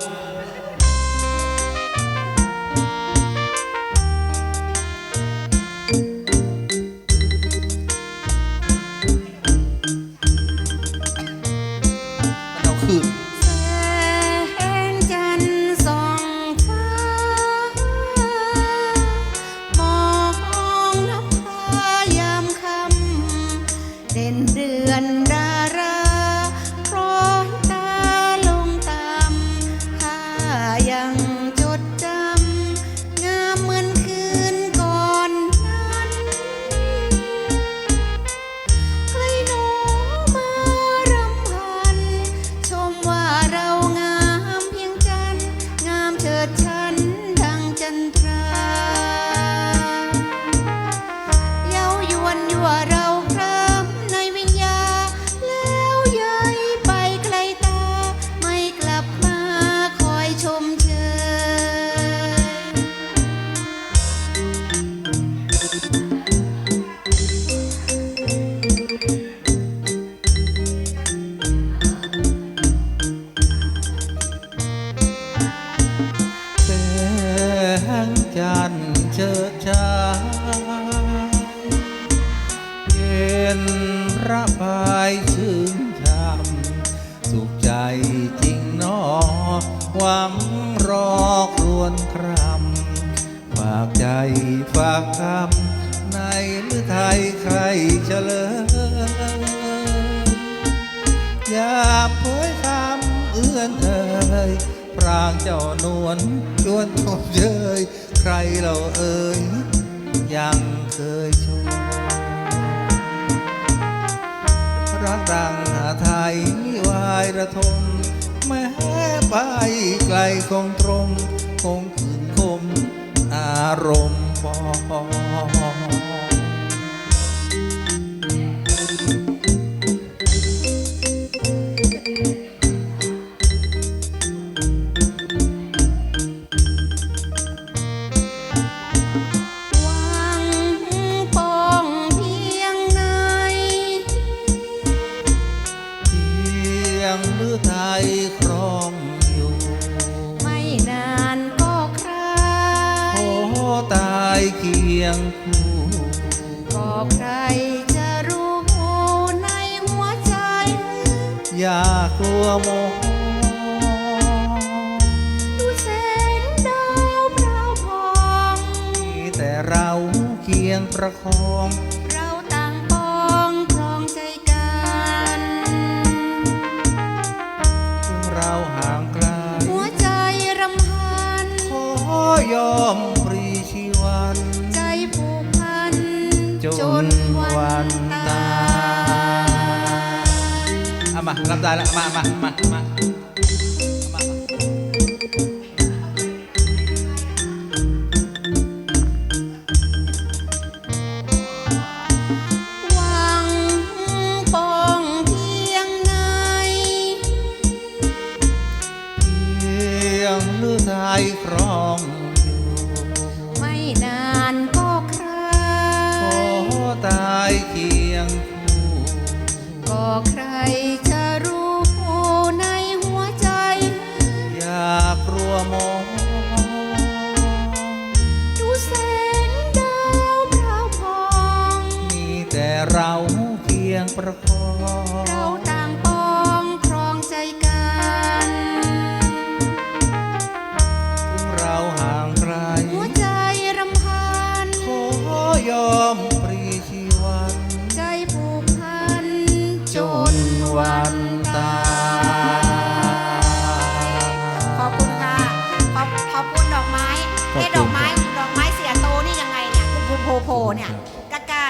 เอาคืน แสงจันทร์ส่องฟ้ามองนภายามค่ำเด่นเดือนรา ระบายชื่นช่ำสุขใจจริงนอหวังรอครวนครำฝากใจฝากคำในฤทัยใครเฉลยอย่าเผยคำเอื้อนเอ่ยพรางเจ้านวลชวนชมเชยใครเราเอ่ยยังเคยชม รักดังหาไทยวายระทมแม้ไปไกลคงตรงคง หรือไทยครองอยู่ ไม่นานก็คลาโอ้ยตายเคียงคู่ก็ใครจะรู้ในหัวใจ อย่ากลัวโมโหดูแสงดาวพราวพองมีแต่เราเคียงประคองเราต่าง ยอมปรีชีวัน ใจผูกพัน จนวันตายเอามารับได้แล้วมามามามามา ประคองเราต่างปองครองใจกัน ถึงเราห่างไกลหัวใจรำพัน ขอยอม